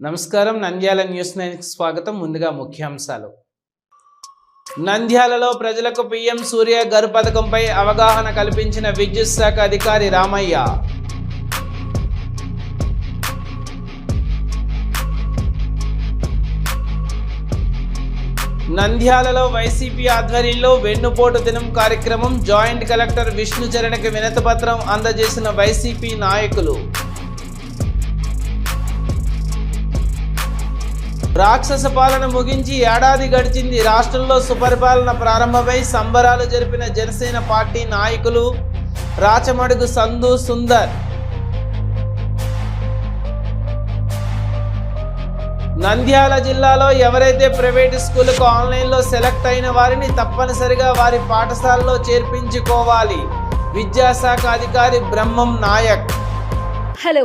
నమస్కారం. నంద్యాల న్యూస్ నైన్కి స్వాగతం. ముందుగా ముఖ్యాంశాలు. నంద్యాలలో ప్రజలకు పిఎం సూర్య గరు పథకంపై అవగాహన కల్పించిన విద్యుత్ శాఖ అధికారి రామయ్య. నంద్యాలలో వైసీపీ ఆధ్వర్యంలో వెన్నుపోటు దినం కార్యక్రమం. జాయింట్ కలెక్టర్ విష్ణుచరణకి వినతిపత్రం అందజేసిన వైసీపీ నాయకులు. రాక్షస పాలన ముగించి ఏడాది గడిచింది. రాష్ట్రంలో సుపరిపాలన ప్రారంభమై సంబరాలు జరిపిన జనసేన పార్టీ నాయకులు రాచమడుగు సందు సుందర్. నంద్యాల జిల్లాలో ఎవరైతే ప్రైవేట్ స్కూళ్ళకు ఆన్లైన్లో సెలెక్ట్ అయిన వారిని తప్పనిసరిగా వారి పాఠశాలలో చేర్పించుకోవాలి. విద్యాశాఖ అధికారి Brahmam Nayak. Hello